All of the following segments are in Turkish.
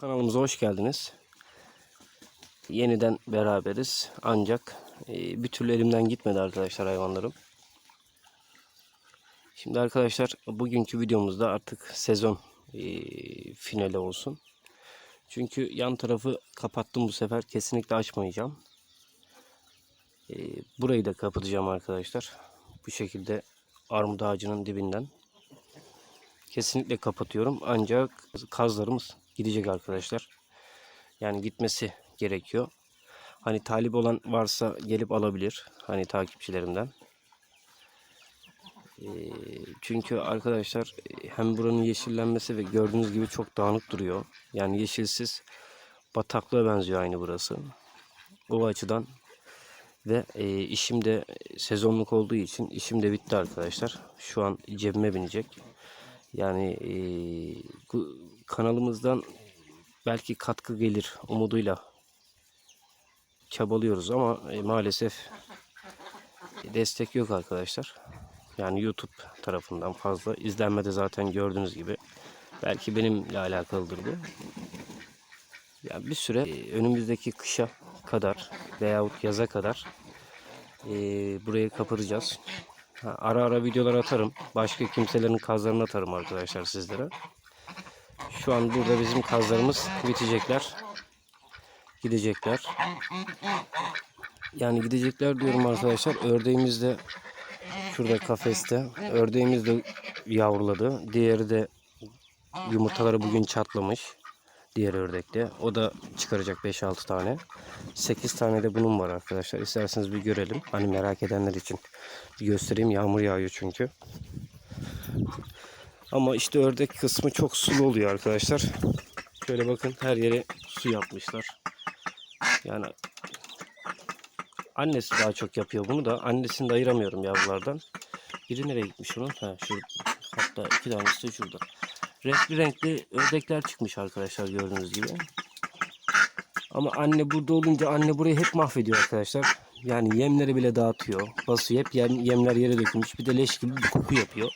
Kanalımıza hoş geldiniz. Yeniden beraberiz. Ancak e, bir türlü elimden gitmedi arkadaşlar hayvanlarım. Şimdi arkadaşlar bugünkü videomuzda artık sezon e, finali olsun. Çünkü yan tarafı kapattım bu sefer. Kesinlikle açmayacağım. E, burayı da kapatacağım arkadaşlar. Bu şekilde armut ağacının dibinden. Kesinlikle kapatıyorum. Ancak kazlarımız gidecek arkadaşlar. Yani gitmesi gerekiyor. Hani talip olan varsa gelip alabilir. Hani takipçilerimden. Ee, çünkü arkadaşlar e, hem buranın yeşillenmesi ve gördüğünüz gibi çok dağınık duruyor. Yani yeşilsiz bataklığa benziyor aynı burası. O açıdan ve e, işim de sezonluk olduğu için işim de bitti arkadaşlar. Şu an cebime binecek. Yani e, bu kanalımızdan belki katkı gelir umuduyla çabalıyoruz ama e, maalesef destek yok arkadaşlar. Yani YouTube tarafından fazla izlenmede zaten gördüğünüz gibi. Belki benimle alakalıdır bu. Yani bir süre e, önümüzdeki kışa kadar veyahut yaza kadar e, burayı kapatacağız. Ha, ara ara videolar atarım. Başka kimselerin kazlarını atarım arkadaşlar sizlere. Şu an burada bizim kazlarımız bitecekler. Gidecekler. Yani gidecekler diyorum arkadaşlar. Ördeğimiz de şurada kafeste. Ördeğimiz de yavruladı. Diğeri de yumurtaları bugün çatlamış. Diğer ördekte. O da çıkaracak 5-6 tane. 8 tane de bunun var arkadaşlar. İsterseniz bir görelim. Hani merak edenler için bir göstereyim. Yağmur yağıyor çünkü. Ama işte ördek kısmı çok sulu oluyor arkadaşlar. Şöyle bakın her yere su yapmışlar. Yani annesi daha çok yapıyor bunu da. Annesini de ayıramıyorum yavrulardan. Biri nereye gitmiş onun? Ha, şu, hatta iki tanesi de şurada. Renkli renkli ördekler çıkmış arkadaşlar gördüğünüz gibi. Ama anne burada olunca anne burayı hep mahvediyor arkadaşlar. Yani yemleri bile dağıtıyor. Basıyor hep yem, yemler yere dökülmüş. Bir de leş gibi bir koku yapıyor.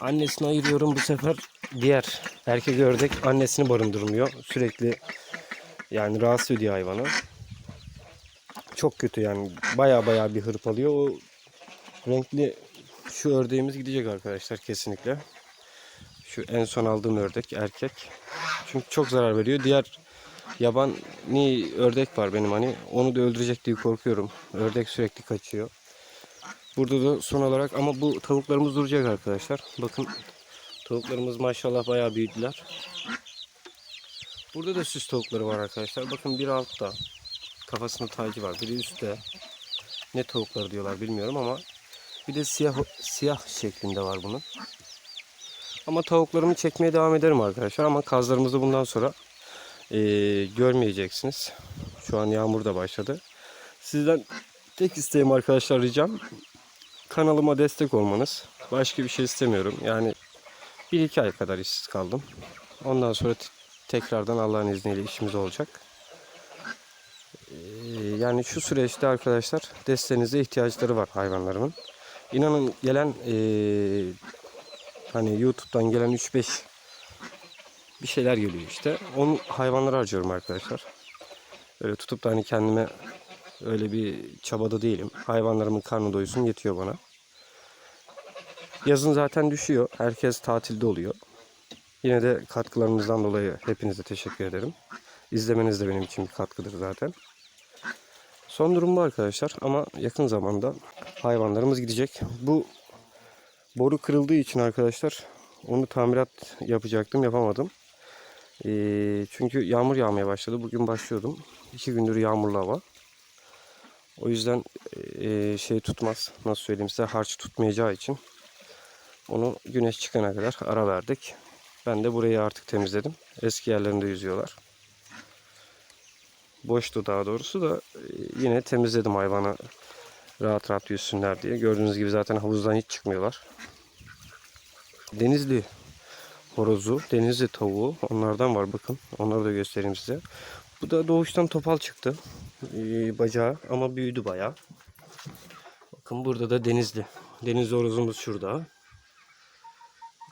Annesini ayırıyorum bu sefer diğer erkek ördek annesini barındırmıyor. Sürekli yani rahatsız ediyor hayvanı. Çok kötü yani baya baya bir hırpalıyor. O renkli şu ördeğimiz gidecek arkadaşlar kesinlikle. Şu en son aldığım ördek erkek. Çünkü çok zarar veriyor. Diğer yabani ördek var benim hani. Onu da öldürecek diye korkuyorum. Ördek sürekli kaçıyor. Burada da son olarak ama bu tavuklarımız duracak arkadaşlar. Bakın tavuklarımız maşallah bayağı büyüdüler. Burada da süs tavukları var arkadaşlar. Bakın bir altta kafasında tacı var. Biri üstte. Ne tavukları diyorlar bilmiyorum ama bir de siyah siyah şeklinde var bunun. Ama tavuklarımı çekmeye devam ederim arkadaşlar. Ama kazlarımızı bundan sonra e, görmeyeceksiniz. Şu an yağmur da başladı. Sizden tek isteğim arkadaşlar ricam kanalıma destek olmanız. Başka bir şey istemiyorum. Yani bir iki ay kadar işsiz kaldım. Ondan sonra tekrardan Allah'ın izniyle işimiz olacak. Ee, yani şu süreçte arkadaşlar desteğinize ihtiyaçları var hayvanlarımın. İnanın gelen ee, hani YouTube'dan gelen 3-5 bir şeyler geliyor işte. Onu hayvanlara harcıyorum arkadaşlar. Öyle tutup da hani kendime öyle bir çabada değilim. Hayvanlarımın karnı doysun yetiyor bana. Yazın zaten düşüyor. Herkes tatilde oluyor. Yine de katkılarınızdan dolayı hepinize teşekkür ederim. İzlemeniz de benim için bir katkıdır zaten. Son durum bu arkadaşlar ama yakın zamanda hayvanlarımız gidecek. Bu boru kırıldığı için arkadaşlar onu tamirat yapacaktım yapamadım. Ee, çünkü yağmur yağmaya başladı. Bugün başlıyordum. İki gündür yağmurlu hava. O yüzden e, şey tutmaz. Nasıl söyleyeyim size harç tutmayacağı için onu güneş çıkana kadar ara verdik. Ben de burayı artık temizledim. Eski yerlerinde yüzüyorlar. Boştu daha doğrusu da e, yine temizledim hayvanı rahat rahat yüzsünler diye. Gördüğünüz gibi zaten havuzdan hiç çıkmıyorlar. Denizli horozu, denizli tavuğu onlardan var bakın. Onları da göstereyim size. Bu da doğuştan topal çıktı. Ee, bacağı ama büyüdü bayağı. Bakın burada da denizli. Denizli horozumuz şurada.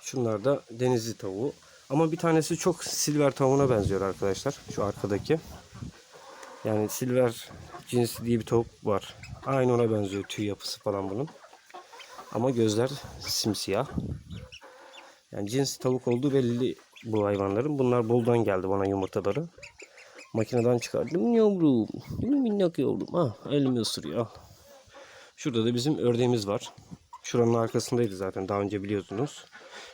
Şunlar da denizli tavuğu. Ama bir tanesi çok silver tavuğuna benziyor arkadaşlar. Şu arkadaki. Yani silver cinsi diye bir tavuk var. Aynı ona benziyor tüy yapısı falan bunun. Ama gözler simsiyah. Yani cins tavuk olduğu belli bu hayvanların. Bunlar boldan geldi bana yumurtaları. Makineden çıkardım yavrum. Minnak yavrum? Ha, elimi ısırıyor. Şurada da bizim ördeğimiz var. Şuranın arkasındaydı zaten daha önce biliyorsunuz.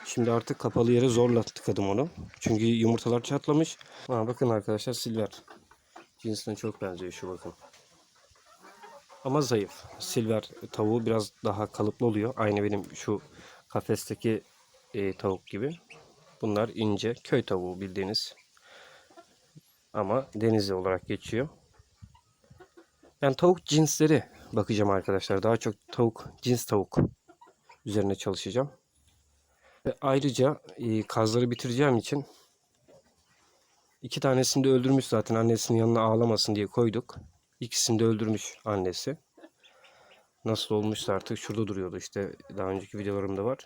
Şimdi artık kapalı yere zorla tıkadım onu. Çünkü yumurtalar çatlamış. Ha, bakın arkadaşlar silver. Cinsine çok benziyor şu bakın. Ama zayıf. Silver tavuğu biraz daha kalıplı oluyor. Aynı benim şu kafesteki e, tavuk gibi. Bunlar ince köy tavuğu bildiğiniz. Ama denizli olarak geçiyor. Yani tavuk cinsleri bakacağım arkadaşlar. Daha çok tavuk, cins tavuk üzerine çalışacağım. Ve ayrıca e, kazları bitireceğim için iki tanesini de öldürmüş zaten annesinin yanına ağlamasın diye koyduk. İkisini de öldürmüş annesi. Nasıl olmuşsa artık şurada duruyordu işte daha önceki videolarımda var.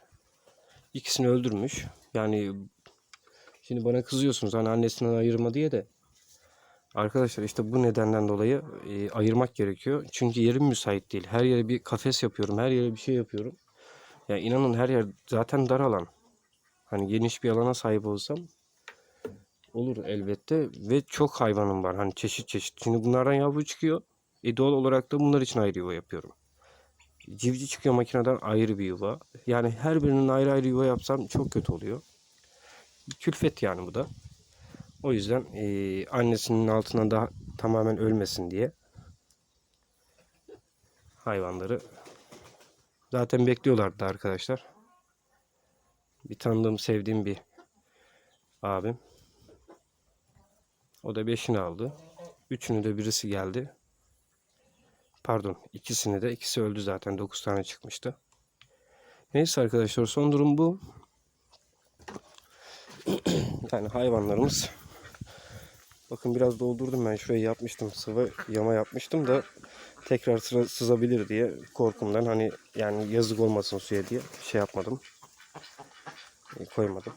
İkisini öldürmüş. Yani şimdi bana kızıyorsunuz hani annesinden ayırma diye de Arkadaşlar işte bu nedenden dolayı e, ayırmak gerekiyor. Çünkü yerim müsait değil. Her yere bir kafes yapıyorum. Her yere bir şey yapıyorum. Ya inanın her yer zaten dar alan. Hani geniş bir alana sahip olsam olur elbette. Ve çok hayvanım var. Hani çeşit çeşit. Şimdi bunlardan yavru çıkıyor. E doğal olarak da bunlar için ayrı yuva yapıyorum. Civci çıkıyor makineden ayrı bir yuva. Yani her birinin ayrı ayrı yuva yapsam çok kötü oluyor. Külfet yani bu da. O yüzden eee, annesinin altına da tamamen ölmesin diye hayvanları zaten bekliyorlardı arkadaşlar. Bir tanıdığım, sevdiğim bir abim. O da beşini aldı. Üçünü de birisi geldi. Pardon, ikisini de. ikisi öldü zaten. Dokuz tane çıkmıştı. Neyse arkadaşlar son durum bu. Yani hayvanlarımız Bakın biraz doldurdum ben şurayı yapmıştım sıvı yama yapmıştım da tekrar sıra sızabilir diye korkumdan hani yani yazık olmasın suya diye şey yapmadım. E, koymadım.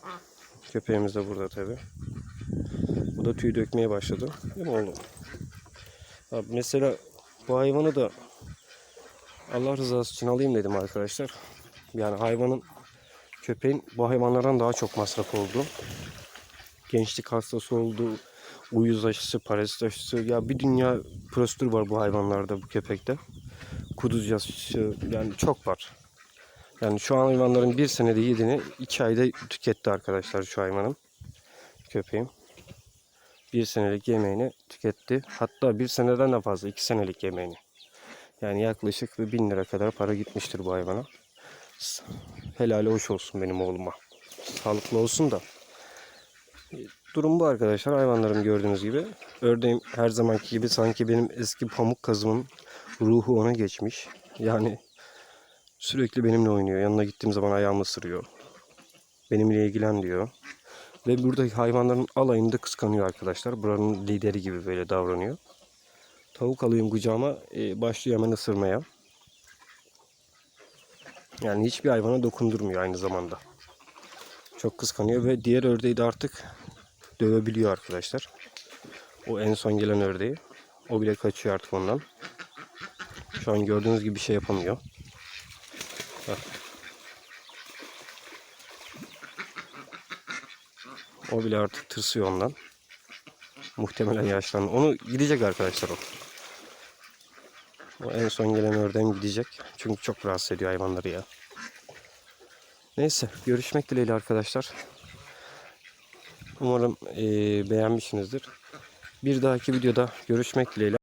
Köpeğimiz de burada tabi. Bu da tüy dökmeye başladı. Değil mi oğlum? Abi mesela bu hayvanı da Allah rızası için alayım dedim arkadaşlar. Yani hayvanın köpeğin bu hayvanlardan daha çok masraf oldu. Gençlik hastası oldu uyuz aşısı, parazit aşısı ya bir dünya prosedür var bu hayvanlarda bu köpekte. Kuduz aşısı yani çok var. Yani şu an hayvanların bir senede yediğini iki ayda tüketti arkadaşlar şu hayvanın. Köpeğim. Bir senelik yemeğini tüketti. Hatta bir seneden de fazla iki senelik yemeğini. Yani yaklaşık bir bin lira kadar para gitmiştir bu hayvana. Helali hoş olsun benim oğluma. Sağlıklı olsun da. Durum bu arkadaşlar. Hayvanlarım gördüğünüz gibi. Ördeğim her zamanki gibi sanki benim eski pamuk kazımın ruhu ona geçmiş. Yani sürekli benimle oynuyor. Yanına gittiğim zaman ayağımı ısırıyor. Benimle ilgilen diyor. Ve buradaki hayvanların alayını da kıskanıyor arkadaşlar. Buranın lideri gibi böyle davranıyor. Tavuk alayım kucağıma e, başlıyor hemen ısırmaya. Yani hiçbir hayvana dokundurmuyor aynı zamanda. Çok kıskanıyor ve diğer ördeği de artık dövebiliyor arkadaşlar. O en son gelen ördeği. O bile kaçıyor artık ondan. Şu an gördüğünüz gibi bir şey yapamıyor. Bak. O bile artık tırsıyor ondan. Muhtemelen yaşlandı. Onu gidecek arkadaşlar o. O en son gelen ördeğim gidecek. Çünkü çok rahatsız ediyor hayvanları ya. Neyse görüşmek dileğiyle arkadaşlar. Umarım eee, beğenmişsinizdir. Bir dahaki videoda görüşmek dileğiyle.